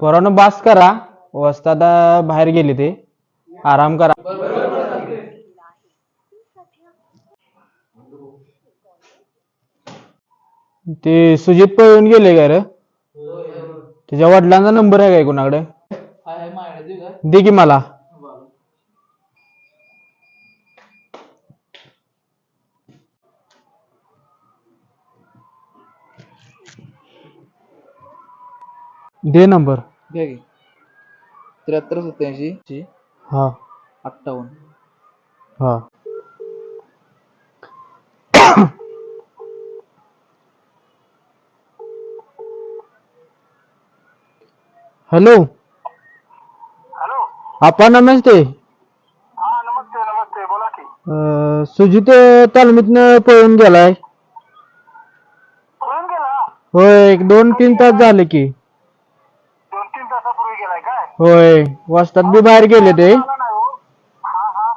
पोरानं बास करा. वस्ताद बाहेर गेले ते. आराम करा. ते सुजित पळून गेले का रे? त्याच्या वडिलांचा नंबर आहे काय कोणाकडे? दे की मला. दे नंबर. घ्या की. त्र्याहत्तर सत्याऐंशी हा. अठ्ठावन्न. हा. हॅलो. हॅलो. आपा नमस्ते. हा नमस्ते नमस्ते बोला की. अं, सुजित तालमीतनं पळून गेलाय. पळून गेला? होय एक दोन तीन तास झाले की. दोन तीन तासापूर्वी गेलाय काय? होय वस्तात बी बाहेर गेले ते. आला नाही हो. हा हा.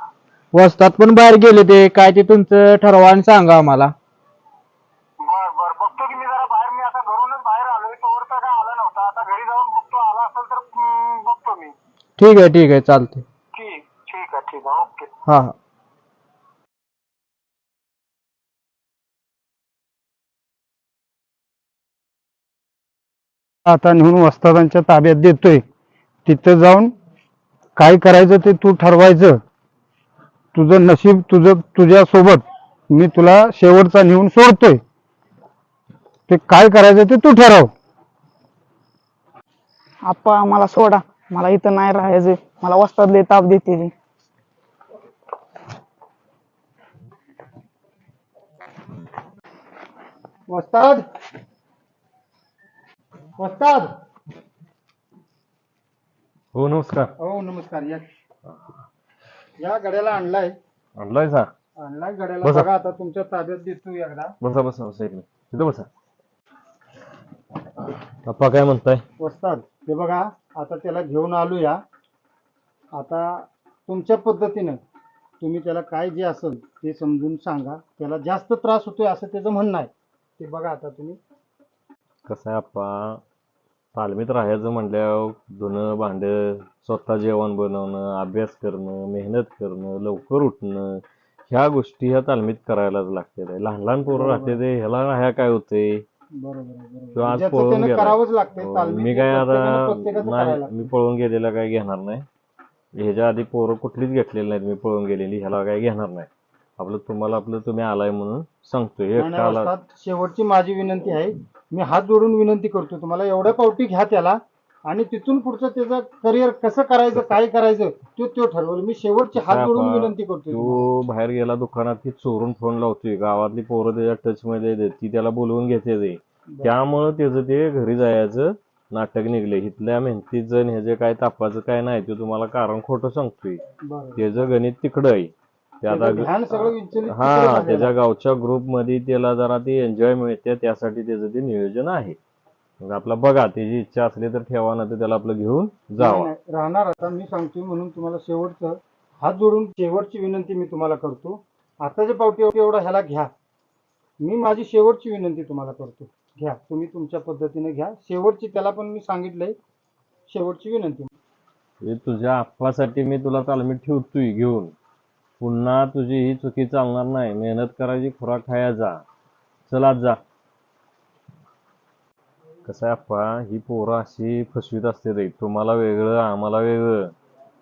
वस्तात पण बाहेर गेले ते. काय ते तुमचं ठरवा आणि सांगा आम्हाला बर बर बघतो की मी जरा बाहेर मी आता घरूनच बाहेर आलोय तोवर तर काय आला नव्हता आता घरी जाऊन बघतो आला असेल तर हम्म, बघतो मी ठीक आहे ठीक आहे चालते ठीक ठीक आहे ठीक आहे ओके. हा हा. आता नेऊन वस्तादांच्या ताब्यात देतोय. तिथं जाऊन काय करायचं ते तू ठरवायचं. तुझं नशीब तुझं तुझ्या सोबत मी तुला शेवटचा नेऊन सोडतोय. ते काय करायचं ते तू ठरव. आप्पा मला सोडा. मला इथं नाही राहायचं मला वस्ताद लय ताप देते ती. वस्ताद! वस्ताद! हो नमस्कार. हो नमस्कार. या या गड्याला आणलाय. आणलाय सा आणलाय गड्याला. बसा. बघा आता तुमच्या ताब्यात देतो एकदा. बसा बसा बसा इकडे इथं बसा. अप्पा काय म्हणताय? वस्ताद हे बघा. आता त्याला घेऊन आलो या आता तुमच्या पद्धतीनं तुम्ही त्याला काय जे असेल ते समजून सांगा. त्याला जास्त त्रास होतोय असं त्याचं म्हणणं आहे. ते बघा आता तुम्ही. कसं आहे अप्पा तालमीत राहायचं म्हणल्यावर धुणं भांड स्वतः जेवण बनवणं अभ्यास करणं मेहनत करणं लवकर उठणं ह्या गोष्टी ह्या तालमीत करायलाच लागते. लहान लहान पोरं राहते ते. ह्याला ह्या काय होते बरोबर आहे, तो आज ज्याचं पळून त्यानं गेला. करावंच लागतंय हो, तालमीत मी काय प्रत्येकानं आता प्रत्येकाचं नाही. मी पळून गेलेला काय घेणार नाही ह्याच्या आधी पोरं कुठलीच घेतलेली नाहीत मी पळून गेलेली ह्याला काय घेणार नाही आपलं तुम्हाला आपलं तुम्ही आलाय म्हणून सांगतोय नाही, नाही, एकटा आला वस्ताद, शेवटची माझी विनंती आहे मी हात जोडून विनंती करतो तुम्हाला एवढ्या पावटी घ्या त्याला आणि तिथून पुढचं त्याचं करिअर कसं करायचं काय करायचं तो तो ठरवलं. मी शेवटची हात जोडून विनंती करतो तो बाहेर गेला दुकानात की चोरून फोन लावतोय. गावातली पोरं त्याच्या टच मध्ये येतात ती त्याला बोलवून घेते ते. त्यामुळं त्याचं ते घरी जायचं नाटक निघले. इथल्या मेहनतीचं आणि ह्याचे काय तापाचं काय नाही ते तुम्हाला कारण खोटं सांगतोय. बरं. त्याचं गणित तिकडं आहे. ते आता त्याचं ध्यान सगळं विचलित तिकडे हा झालेलं. त्याच्या गावच्या ग्रुपमध्ये त्याला जरा ते एन्जॉय मिळते त्यासाठी त्याचं ते नियोजन आहे. मग आपला बघा त्याची इच्छा असली तर ठेवा ना तर त्याला आपलं घेऊन जावा. नाही, राहणार आता मी सांगतोय म्हणून तुम्हाला शेवटचं. हात जोडून शेवटची विनंती मी तुम्हाला करतो. आताच्या पावटी एवढा ह्याला घ्या. मी माझी शेवटची विनंती तुम्हाला करतो. घ्या तुम्ही तुमच्या पद्धतीने घ्या. शेवटची त्याला पण मी सांगितलंय शेवटची विनंती. हे तुझ्या आप्पासाठी मी तुला तालमीत ठेवतोय घेऊन. पुन्हा तुझी ही चुकी चालणार नाही. मेहनत करायची खुराक खायचा चल आज जा. कसं आहे आप्पा ही पोरं अशी फसवीत असते रे. तुम्हाला वेगळं आम्हाला वेगळं.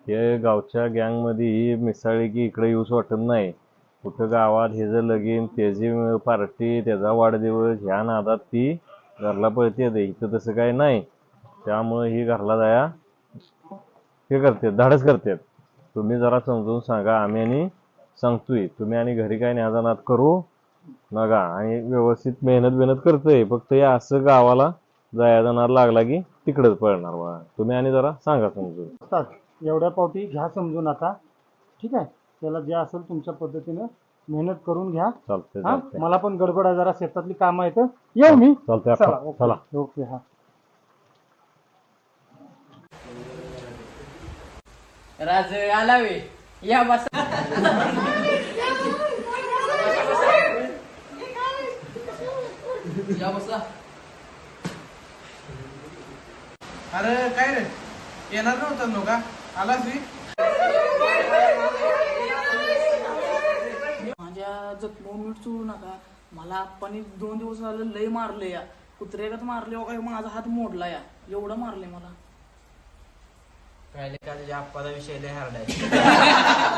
हे गावच्या गँगमध्ये ही मिसाळी की इकडे येऊच वाटत नाही. कुठं गावात हे जर लगीन त्याची पार्टी त्याचा वाढदिवस ह्या नादात ती घरला पळते रे. इथं तसं काय नाही. त्यामुळं ही घरला जाया हे करतात धाडस करतात तुम्ही जरा समजून सांगा आम्ही आणि सांगतोय. तुम्ही आणि घरी काय न्याजानात करू नका. आणि व्यवस्थित मेहनत मेहनत करतोय. फक्त हे असं गावाला जायचा नाद लागला की तिकडच पळणार बा. तुम्ही आणि जरा सांगा समजून. असतात. एवढ्या पावटी घ्या समजून आता. ठीक आहे? त्याला जे असेल तुमच्या पद्धतीनं मेहनत करून घ्या. चालतंय हा? चालतंय. मला पण गडबड आहे जरा शेतातली कामं आहेत. येऊ मी. चालतंय चला ओके. चला. ओके हा. राज आला वे या बस. या बसा. अरे काय रे? येणार नव्हतं नो का? आलास मी? माझ्या जखमो मीठ सोडू नका. मला आप्पानी दोन दिवस झालं लय मारले या. कुत्रेगत मारले हो काय माझा हात मोडला या. एवढं मारले मला. काय का तुझ्या आप्पाचा विषय लय हार्ड आहे?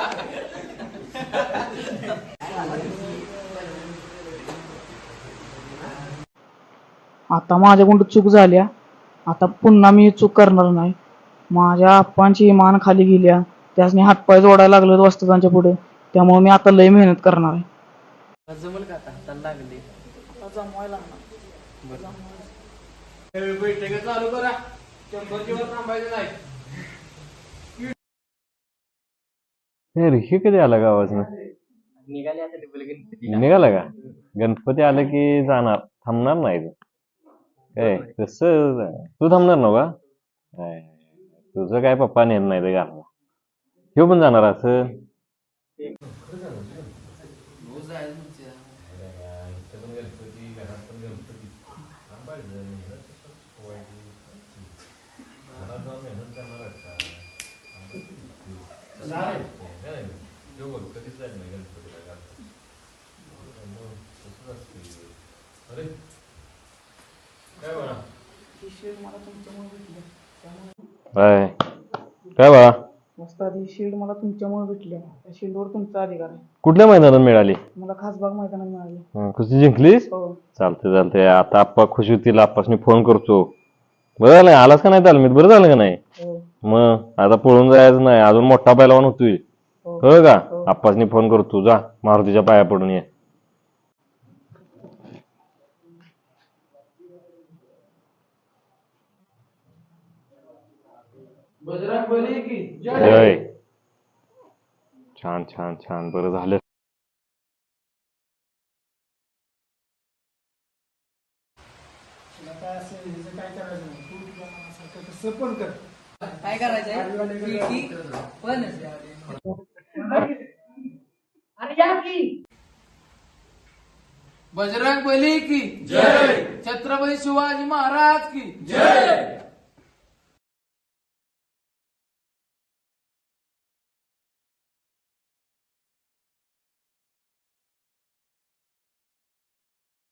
आता माझ्याकडून चूक झाल्या आता पुन्हा मी चूक करणार नाही. माझ्या आप्पांची मान खाली गेल्या. त्यासनी हातपाय जोडायला लागले वस्तादांच्या पुढे. त्यामुळे मी आता लय मेहनत करणार आहे. जमल का आता? हाताला लागले. जमवायला बैठक चालू करा. शंभरची वर थांबायचं नाही. हे हे कधी आला गावाचं? निघाले आता डबल गणपती निघाला का? गणपती आलं की जाणार. थांबणार नाही. काय तस तू थांबणार नव का काय, तुझं काय पप्पा नेत नाही ते घालणार ह्यो पण जाणार असं काय? काय बा? वस्ताद ही शिल्ड मला तुमच्यामुळे भेटली आहे. त्या शिल्डवर तुमचा अधिकार आहे. कुठल्या मैदानात मिळाली? मला खासबाग मैदानात मिळाली. हं, जिंकलीस? हो. चालते चालते आता आप्पा खुश होतील आप्पासनी फोन करतो. बरं झालं आलास का नाही तालमीत? बरं झालं का नाही? हो. मग आता पळून जायचं नाही. अजून मोठा पैलवान होतोय. हो. हो का? आप्पासनी फोन करतो. जा मारुतीच्या पाया पडून ये बजरंग बली की जय. छान छान छान. बरं झालं. काय करायचंय? पण. बजरंग बली की जय. छत्रपती शिवाजी महाराज की जय.